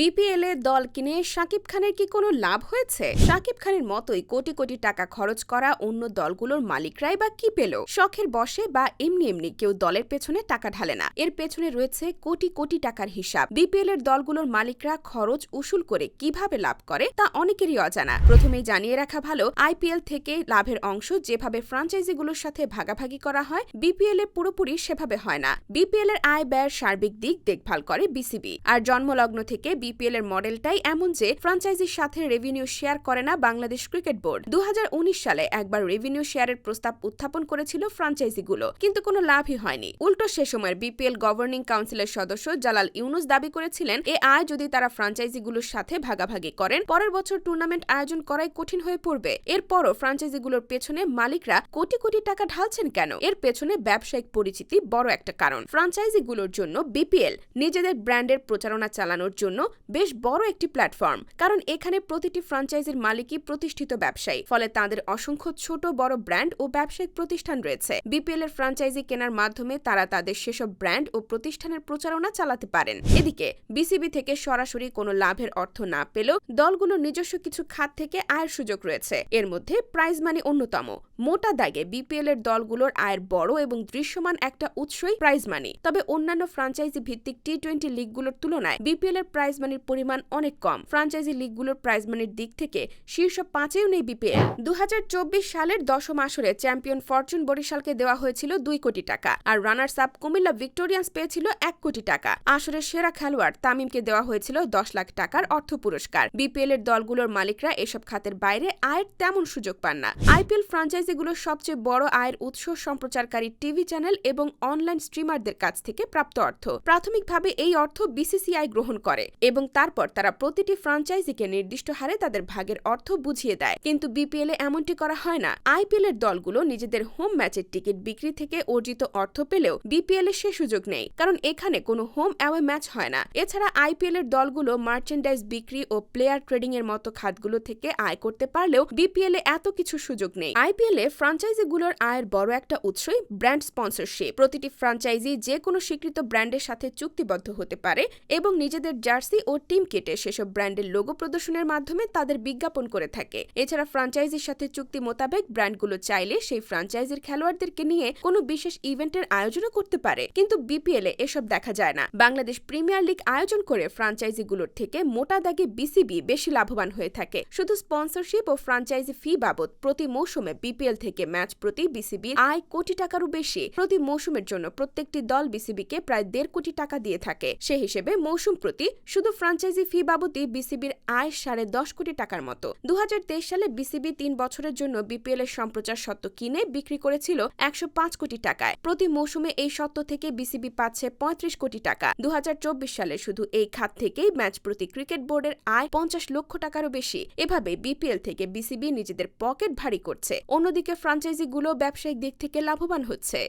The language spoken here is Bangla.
বিপিএল এ দল কিনে শাকিব খানের কি কোনো লাভ হয়েছে? শাকিব খানের মতোই কোটি কোটি টাকা খরচ করা অন্য দলগুলোর মালিকরাই বা কি পেল? শখের বসে বা এমনি এমনি কেউ দলের পেছনে টাকা ঢালে না। এর পেছনে রয়েছে কোটি কোটি টাকার হিসাব। বিপিএল এর দলগুলোর মালিকরা খরচ উসুল করে কীভাবে লাভ করে তা অনেকেরই অজানা। প্রথমেই জানিয়ে রাখা ভালো, আইপিএল থেকে লাভের অংশ যেভাবে ফ্রাঞ্চাইজিগুলোর সাথে ভাগাভাগি করা হয়, বিপিএল এ পুরোপুরি সেভাবে হয় না। বিপিএল এর আয় ব্যয়ের সার্বিক দিক দেখভাল করে বিসিবি। আর জন্মলগ্ন থেকে বিপিএল এর মডেলটাই এমন যে ফ্রাঞ্চাইজির সাথে রেভিনিউ শেয়ার করে না বাংলাদেশ ক্রিকেট বোর্ড। দুহাজার উনিশ সালে একবার রেভিনিউ শেয়ারের প্রস্তাব উত্থাপন করেছিল ফ্রাঞ্চাইজিগুলো কিন্তু কোনো লাভই হয়নি। উল্টো সে সময়ের বিপিএল গভর্নিং কাউন্সিলের সদস্য জালাল ইউনুস দাবি করেছিলেন, এ আয় যদি তারা ফ্রাঞ্চাইজিগুলোর সাথে ভাগাভাগি করেন, পরের বছর টুর্নামেন্ট আয়োজন করাই কঠিন হয়ে পড়বে। এরপরও ফ্রাঞ্চাইজিগুলোর পেছনে মালিকরা কোটি কোটি টাকা ঢালছেন কেন? এর পেছনে ব্যবসায়িক পরিচিতি বড় একটা কারণ। ফ্রাঞ্চাইজিগুলোর জন্য বিপিএল নিজেদের ব্র্যান্ডের প্রচারণা চালানোর জন্য বেশ বড় একটি প্ল্যাটফর্ম, কারণ এখানে প্রতিটি ফ্রাঞ্চাইজির মালিকই প্রতিষ্ঠিত ব্যবসায়ী, ফলে তাদের অসংখ্য ছোট, বড় ব্র্যান্ড ও ব্যবসায়িক প্রতিষ্ঠান রয়েছে। বিপিএল এর ফ্রাঞ্চাইজি কেনার মাধ্যমে তারা তাদের সেসব ব্র্যান্ড ও প্রতিষ্ঠানের প্রচারণা চালাতে পারেন। এদিকে, বিসিবি থেকে সরাসরি কোনো লাভের অর্থ না পেলেও দলগুলোর নিজস্ব কিছু খাত থেকে আয়ের সুযোগ রয়েছে। এর মধ্যে প্রাইজ মানি অন্যতম। মোটা দাগে বিপিএল এর দলগুলোর আয়ের বড় এবং দৃশ্যমান একটা উৎসই প্রাইজ মানি। তবে অন্যান্য ফ্রাঞ্চাইজি ভিত্তিক টি টোয়েন্টি লিগগুলোর তুলনায় বিপিএল এর প্রাইজ মানির পরিমাণ অনেক কম। ফ্রাঞ্চাইজি লিগগুলোর প্রাইজ মানির দিক থেকে শীর্ষ পাঁচেও নেই বিপিএল। দুহাজার চব্বিশ সালের দশম আসরে চ্যাম্পিয়ন ফরচুন বরিশালকে দেওয়া হয়েছিল দুই কোটি টাকা আর রানার্স আপ কুমিল্লা ভিক্টোরিয়ান্স পেয়েছিল এক কোটি টাকা। আসরের সেরা খেলোয়াড় তামিমকে দেওয়া হয়েছিল দশ লাখ টাকার অর্থ পুরস্কার। বিপিএল এর দলগুলোর মালিকরা এসব খাতের বাইরে আয়ের তেমন সুযোগ পান না। আইপিএল ফ্রাঞ্চাইজিগুলোর সবচেয়ে বড় আয়ের উৎস সম্প্রচারকারী টিভি চ্যানেল এবং অনলাইন স্ট্রিমারদের কাছ থেকে প্রাপ্ত অর্থ। প্রাথমিকভাবে এই অর্থ বিসিসিআই গ্রহণ করে। এবং তারপর তারা প্রতিটি ফ্রাঞ্চাইজিকে নির্দিষ্ট হারে তাদের ভাগের অর্থ বুঝিয়ে দেয়। কিন্তু বিপিএল এমনটি করা হয় না। আইপিএল এর দলগুলো নিজেদের হোম ম্যাচের টিকিট বিক্রি থেকে অর্জিত অর্থ পেলেও বিপিএল এ সে সুযোগ নেই, কারণ এখানে কোনো হোম অ্যাওয়ে ম্যাচ হয় না। এছাড়া আইপিএল এর দলগুলো মার্চেন্ডাইজ বিক্রি ও প্লেয়ার ট্রেডিং এর মতো খাতগুলো থেকে আয় করতে পারলেও বিপিএল এ এত কিছু সুযোগ নেই। আইপিএল এ ফ্রাঞ্চাইজিগুলোর আয়ের বড় একটা উৎসই ব্র্যান্ড স্পন্সরশিপ। প্রতিটি ফ্রাঞ্চাইজি যে কোনো স্বীকৃত ব্র্যান্ডের সাথে চুক্তিবদ্ধ হতে পারে এবং নিজেদের জার্সি ও টিম কেটে সেসব ব্র্যান্ডের লোগো প্রদর্শনের মাধ্যমে তাদের বিজ্ঞাপন করে থাকে। এছাড়া ফ্রাঞ্চাইজির সাথে চুক্তি মোতাবেক ব্র্যান্ডগুলো চাইলে সেই ফ্রাঞ্চাইজির খেলোয়াড়দেরকে নিয়ে কোনো বিশেষ ইভেন্টের আয়োজনও করতে পারে। কিন্তু বিপিএল এ এসব দেখা যায় না। বাংলাদেশ প্রিমিয়ার লিগ আয়োজন করে ফ্রাঞ্চাইজিগুলোর থেকে মোটা দাগে বিসিবি বেশি লাভবান হয়ে থাকে। শুধু স্পন্সরশিপ ও ফ্রাঞ্চাইজি ফি বাবদ প্রতি মৌসুমে বিপিএল থেকে ম্যাচ প্রতি বিসিবি আয় কোটি টাকারও বেশি। প্রতি মৌসুমের জন্য প্রত্যেকটি দল বিসিবিকে প্রায় দেড় কোটি টাকা দিয়ে থাকে। সে হিসেবে মৌসুম প্রতি শুধু ফ্রাঞ্চাইজি ফি বাবদই বিসিবির আয় সাড়ে দশ কোটি টাকার মতো। দুই হাজার তেইশ সালে বিসিবি তিন বছরের জন্য বিপিএল এর সম্প্রচার সত্ত্ব কিনে বিক্রি করেছিল একশো পাঁচ কোটি টাকায়। প্রতি মৌসুমে এই সত্ত্ব থেকে বিসিবি পাচ্ছে পঁয়ত্রিশ কোটি টাকা। দু হাজার চব্বিশ সালে শুধু এই খাত থেকেই ম্যাচ প্রতি ক্রিকেট বোর্ডের আয় পঞ্চাশ লক্ষ টাকারও বেশি। এভাবে বিপিএল থেকে বিসিবি নিজেদের পকেট ভারী করছে। অন্যদিকে ফ্রাঞ্চাইজিগুলো ব্যবসায়িক দিক থেকে লাভবান হচ্ছে।